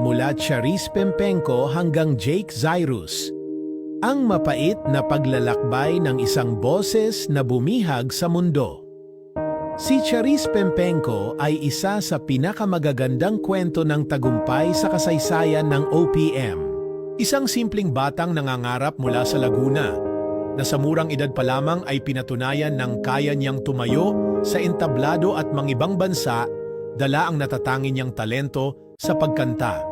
mula Charis Pempenko hanggang Jake Zyrus. Ang mapait na paglalakbay ng isang boses na bumihag sa mundo. Si Charis Pempenko ay isa sa pinakamagagandang kwento ng tagumpay sa kasaysayan ng OPM. Isang simpleng batang nangangarap mula sa Laguna na sa murang edad pa lamang ay pinatunayan ng kaya niyang tumayo sa entablado at mangibang bansa dala ang natatangin niyang talento sa pagkanta.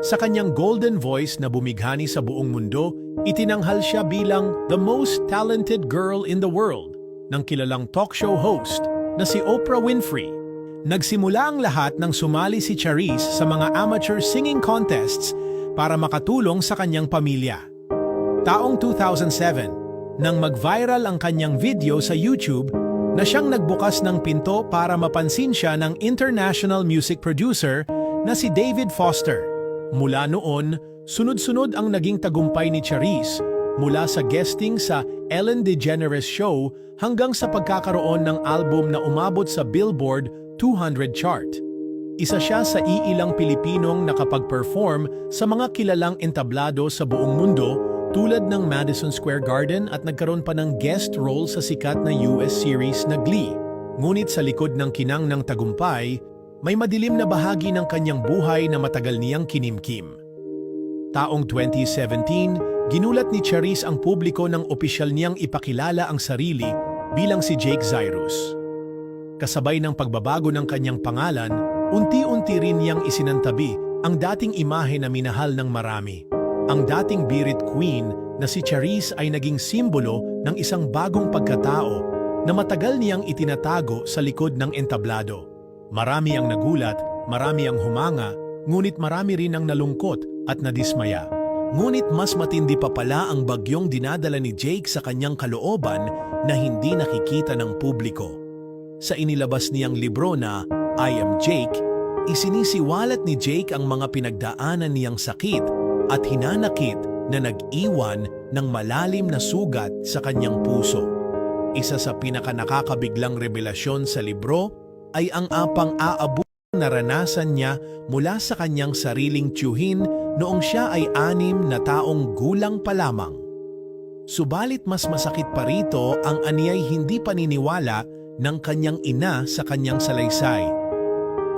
Sa kanyang golden voice na bumighani sa buong mundo, itinanghal siya bilang the most talented girl in the world ng kilalang talk show host na si Oprah Winfrey. Nagsimula ang lahat nang sumali si Charisse sa mga amateur singing contests para makatulong sa kanyang pamilya. Taong 2007, nang mag-viral ang kanyang video sa YouTube na siyang nagbukas ng pinto para mapansin siya ng international music producer na si David Foster. Mula noon, sunod-sunod ang naging tagumpay ni Charisse mula sa guesting sa Ellen DeGeneres Show hanggang sa pagkakaroon ng album na umabot sa Billboard 200 chart. Isa siya sa iilang Pilipinong nakapag-perform sa mga kilalang entablado sa buong mundo tulad ng Madison Square Garden at nagkaroon pa ng guest role sa sikat na US series na Glee. Ngunit sa likod ng kinang ng tagumpay, may madilim na bahagi ng kanyang buhay na matagal niyang kinimkim. Taong 2017, ginulat ni Charisse ang publiko ng opisyal niyang ipakilala ang sarili bilang si Jake Zyrus. Kasabay ng pagbabago ng kanyang pangalan, unti-unti rin niyang isinantabi ang dating imahe na minahal ng marami. Ang dating Birit Queen na si Charisse ay naging simbolo ng isang bagong pagkatao na matagal niyang itinatago sa likod ng entablado. Marami ang nagulat, marami ang humanga, ngunit marami rin ang nalungkot at nadismaya. Ngunit mas matindi pa pala ang bagyong dinadala ni Jake sa kanyang kalooban na hindi nakikita ng publiko. Sa inilabas niyang libro na I Am Jake, isinisiwalat ni Jake ang mga pinagdaanan niyang sakit at hinanakit na nag-iwan ng malalim na sugat sa kanyang puso. Isa sa pinakanakakabiglang revelasyon sa libro ay ang apang-aabot na naranasan niya mula sa kanyang sariling tiyuhin noong siya ay anim na taong gulang pa lamang. Subalit mas masakit pa rito ang aniyay hindi paniniwala ng kanyang ina sa kanyang salaysay.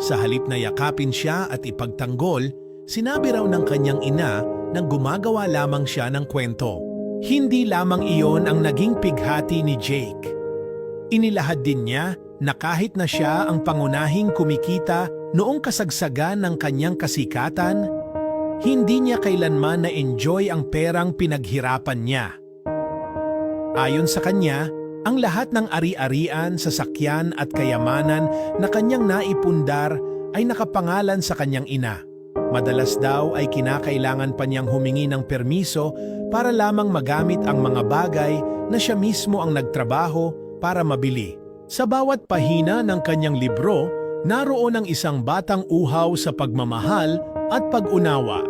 Sa halip na yakapin siya at ipagtanggol, sinabi raw ng kanyang ina na gumagawa lamang siya ng kwento. Hindi lamang iyon ang naging pighati ni Jake. Inilahad din niya na kahit na siya ang pangunahing kumikita noong kasagsagan ng kanyang kasikatan, hindi niya kailanman na-enjoy ang perang pinaghirapan niya. Ayon sa kanya, ang lahat ng ari-arian, sasakyan at kayamanan na kanyang naipundar ay nakapangalan sa kanyang ina. Madalas daw ay kinakailangan pa niyang humingi ng permiso para lamang magamit ang mga bagay na siya mismo ang nagtrabaho para mabili. Sa bawat pahina ng kanyang libro, naroon ang isang batang uhaw sa pagmamahal at pag-unawa.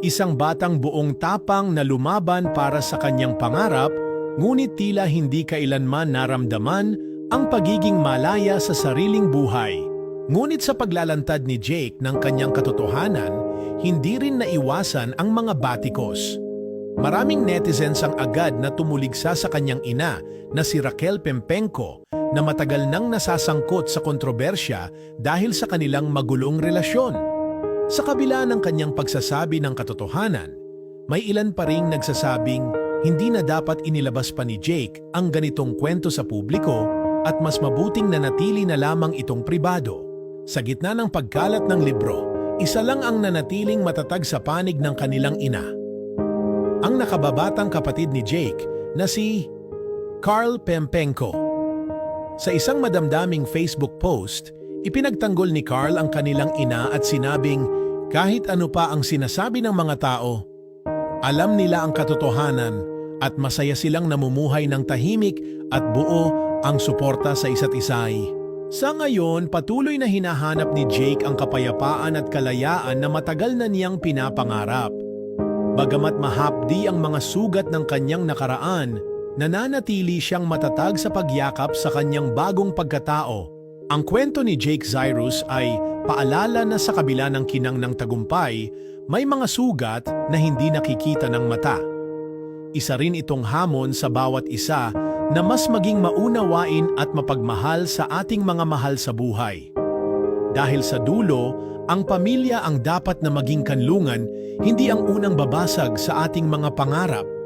Isang batang buong tapang na lumaban para sa kanyang pangarap, ngunit tila hindi kailanman naramdaman ang pagiging malaya sa sariling buhay. Ngunit sa paglalantad ni Jake ng kanyang katotohanan, hindi rin naiwasan ang mga batikos. Maraming netizens ang agad na tumuligsa sa kanyang ina na si Raquel Pempenko na matagal nang nasasangkot sa kontrobersya dahil sa kanilang magulong relasyon. Sa kabila ng kanyang pagsasabi ng katotohanan, may ilan pa ring nagsasabing hindi na dapat inilabas pa ni Jake ang ganitong kwento sa publiko at mas mabuting nanatili na lamang itong pribado. Sa gitna ng pagkalat ng libro, isa lang ang nanatiling matatag sa panig ng kanilang ina. Ang nakababatang kapatid ni Jake na si Carl Pempenko. Sa isang madamdaming Facebook post, ipinagtanggol ni Carl ang kanilang ina at sinabing kahit ano pa ang sinasabi ng mga tao, alam nila ang katotohanan at masaya silang namumuhay ng tahimik at buo ang suporta sa isa't isay. Sa ngayon, patuloy na hinahanap ni Jake ang kapayapaan at kalayaan na matagal na niyang pinapangarap. Bagamat mahapdi ang mga sugat ng kanyang nakaraan, nananatili siyang matatag sa pagyakap sa kanyang bagong pagkatao, Ang kwento ni Jake Zyrus ay paalala na sa kabila ng kinang ng tagumpay, may mga sugat na hindi nakikita ng mata. Isa rin itong hamon sa bawat isa na mas maging maunawain at mapagmahal sa ating mga mahal sa buhay. Dahil sa dulo, ang pamilya ang dapat na maging kanlungan, hindi ang unang babasag sa ating mga pangarap.